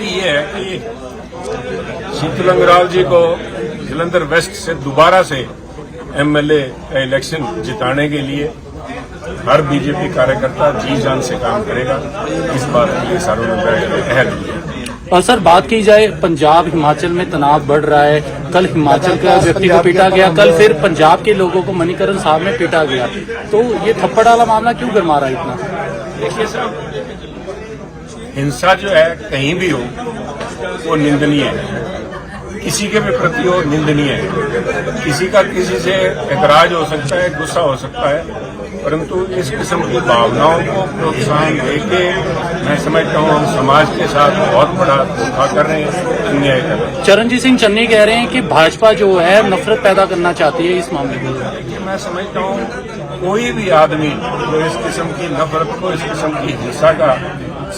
بےنتی یہ ہے کہ شیت لنگرال جی کو جلندر ویسٹ سے دوبارہ سے ایم ایل اے کا الیکشن جتانے کے لیے ہر بی جے پی کارکرتا جی جان سے کام کرے گا۔ اس بات کے لیے ساروں نے اور سر بات کی جائے پنجاب ہماچل میں تناؤ بڑھ رہا ہے۔ کل ہماچل کا ویکتی کو پیٹا گیا۔ کل پھر پنجاب کے لوگوں کو منی کرن صاحب میں پیٹا گیا۔ تو یہ تھپڑ والا معاملہ کیوں گرما رہا ہے اتنا؟ دیکھیے صاحب ہنسا جو ہے کہیں بھی ہو وہ نندنی ہے کسی کے بھی پرتی ہو نندنی ہے کسی کا کسی سے اعتراض ہو سکتا ہے غصہ ہو سکتا ہے پرنتو اس قسم کی بھاوناؤں کو پروتساہن دے کے میں سمجھتا ہوں ہم سماج کے ساتھ بہت بڑا دھوکھا کر رہے ہیں انیائے کر رہے ہیں چرنجیت سنگھ چنی کہہ رہے ہیں کہ بھاجپا جو ہے نفرت پیدا کرنا چاہتی ہے اس معاملے میں جی، میں سمجھتا ہوں کوئی بھی آدمی جو اس قسم کی نفرت کو اس قسم کی ہنسا کا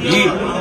ہی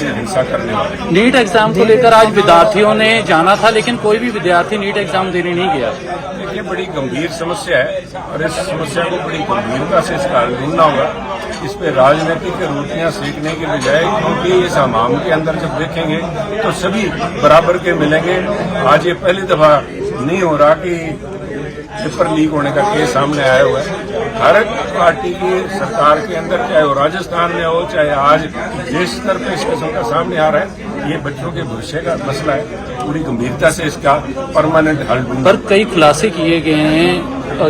کہ ہنسا کرنے والا نیٹ ایگزام کو لے کر آج ودیارتھیوں نے جانا تھا لیکن کوئی بھی ودیارتھی نیٹ ایگزام دینے نہیں گیا۔ یہ بڑی گمبھیر سمسیا ہے اور اس سمسیا کو بڑی گمبھیرتا سے اس کا ڈھونڈنا ہوگا۔ اس پہ راجنیتی کے روٹیاں سیکھنے کے بجائے کیونکہ اس عمام کے اندر جب دیکھیں گے تو سبھی برابر کے ملیں گے۔ آج یہ پہلی دفعہ نہیں ہو رہا کہ پیپر لیک ہونے کا کیس سامنے آیا ہوا ہے۔ ہر پارٹی کی سرکار کے اندر، چاہے وہ راجستھان میں ہو، چاہے آج دیش استر پہ اس قسم کا سامنے آ رہا ہے، یہ بچوں کے بھوشیہ کا مسئلہ ہے۔ پوری گمبھیرتا سے اس کا پرماننٹ حل پر کئی خلاصے کیے گئے ہیں۔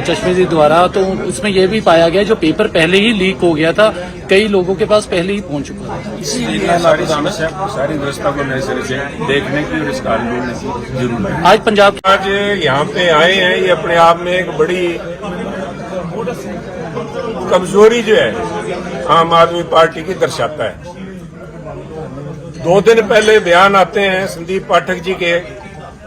چشمے زی دوارا تو اس میں یہ بھی پایا گیا جو پیپر پہلے ہی لیک ہو گیا تھا کئی لوگوں کے پاس پہلے ہی پہنچ چکا تھا۔ جی، ساری کو نئے سرے سے دیکھنے کی اور اس کا ضرور ہے۔ آج پنجاب آج یہاں پہ آئے ہیں یہ اپنے آپ میں ایک بڑی کمزوری جو ہے عام آدمی پارٹی کی درشاتا ہے۔ دو دن پہلے بیان آتے ہیں سندیپ پاٹھک جی کے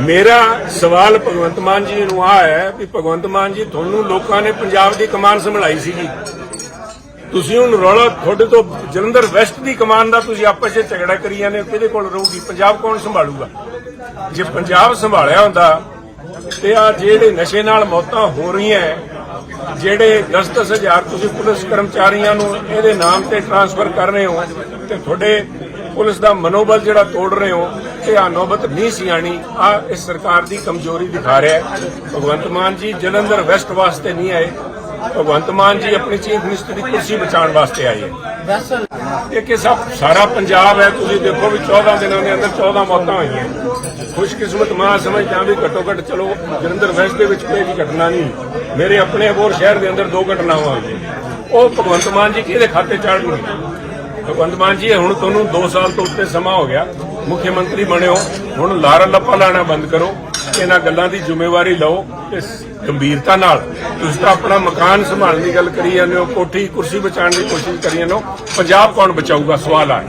ਮੇਰਾ ਸਵਾਲ ਭਗਵੰਤ ਮਾਨ ਜੀ ਨੂੰ ਆ ਹੈ ਵੀ ਭਗਵੰਤ ਮਾਨ ਜੀ ਤੁਹਾਨੂੰ ਲੋਕਾਂ ਨੇ ਪੰਜਾਬ ਦੀ ਕਮਾਨ ਸੰਭਾਲੀ ਸੀਗੀ ਤੁਸੀਂ ਹੁਣ ਰੌਲਾ ਤੁਹਾਡੇ ਤੋਂ ਜਲੰਧਰ ਵੈਸਟ ਦੀ ਕਮਾਨ ਦਾ ਤੁਸੀਂ ਆਪਸ ਵਿੱਚ ਝਗੜਾ ਕਰੀ ਜਾਂਦੇ ਕਿਹਦੇ ਕੋਲ ਰਹੂਗੀ ਪੰਜਾਬ ਕੌਣ ਸੰਭਾਲੂਗਾ ਜੇ ਪੰਜਾਬ ਸੰਭਾਲਿਆ ਹੁੰਦਾ ਤੇ ਆ ਜਿਹੜੇ ਨਸ਼ੇ ਨਾਲ ਮੌਤਾਂ ਹੋ ਰਹੀਆਂ ਜਿਹੜੇ 10-10 ਹਜ਼ਾਰ ਤੁਸੀਂ ਪੁਲਿਸ ਕਰਮਚਾਰੀਆਂ ਨੂੰ ਇਹਦੇ ਨਾਮ ਤੇ ਟਰਾਂਸਫਰ ਕਰ ਰਹੇ ਹੋ ਤੇ ਤੁਹਾਡੇ ਪੁਲਿਸ ਦਾ ਮਨੋਬਲ ਜਿਹੜਾ ਤੋੜ ਰਹੇ ਹੋ, ਤੇ ਆ ਨੌਬਤ ਨਹੀਂ ਸੀ ਆਣੀ ਆ ਇਸ ਸਰਕਾਰ ਦੀ ਕਮਜ਼ੋਰੀ ਦਿਖਾ ਰਿਹਾ ਹੈ। ਭਗਵੰਤ ਮਾਨ ਜੀ ਜਲੰਧਰ ਵੈਸਟ ਵਾਸਤੇ ਨਹੀਂ ਆਏ ਭਗਵੰਤ ਮਾਨ ਜੀ ਆਪਣੀ ਚੀਫ ਮਿਨਿਸਟਰ ਦੀ ਕੁਰਸੀ ਬਚਾਉਣ ਵਾਸਤੇ ਆਏ ਹੈ। ਇਹ ਕਿ ਸਭ ਸਾਰਾ ਪੰਜਾਬ ਹੈ, ਤੁਸੀਂ ਦੇਖੋ ਵੀ 14 ਦਿਨਾਂ ਦੇ ਅੰਦਰ 14 ਮੌਤਾਂ ਹੋਈਆਂ ਖੁਸ਼ਕਿਸਮਤ ਮਾਂ ਸਮਝਦਾ ਵੀ ਘੱਟੋ ਘੱਟ ਚਲੋ, ਜਲੰਧਰ ਵੈਸਟ ਦੇ ਵਿੱਚ ਕੋਈ ਵੀ ਘਟਨਾ ਨਹੀਂ। ਮੇਰੇ ਆਪਣੇ ਹੋਰ ਸ਼ਹਿਰ ਦੇ ਅੰਦਰ ਦੋ ਘਟਨਾਵਾਂ ਹੋਈਆਂ ਉਹ ਭਗਵੰਤ ਮਾਨ ਜੀ ਕਿਹਦੇ ਖਾਤੇ ਚਾੜਨਗੇ ਭਗਵੰਤ ਮਾਨ ਜੀ ਹੁਣ ਤੁਹਾਨੂੰ 2 ਸਾਲ ਤੋਂ ਉੱਤੇ ਸਮਾਂ ਹੋ ਗਿਆ। ਮੁੱਖ ਮੰਤਰੀ ਬਣਿਓ। ਹੁਣ ਲਾਰਾ ਲੱਪਾ ਲਾਣਾ ਬੰਦ ਕਰੋ। ਇਹਨਾਂ ਗੱਲਾਂ ਦੀ ਜ਼ਿੰਮੇਵਾਰੀ ਲਓ ਇਸ ਗੰਭੀਰਤਾ ਨਾਲ। ਤੁਸੀਂ ਤਾਂ ਆਪਣਾ ਮਕਾਨ ਸੰਭਾਲਣ ਦੀ ਗੱਲ ਕਰੀ ਜਾਂਦੇ ਹੋ, ਕੋਠੀ, ਕੁਰਸੀ ਬਚਾਉਣ ਦੀ ਕੋਸ਼ਿਸ਼ ਕਰੀ ਜਾਂਦੇ ਹੋ। ਪੰਜਾਬ ਕੌਣ ਬਚਾਊਗਾ? ਸਵਾਲ ਆ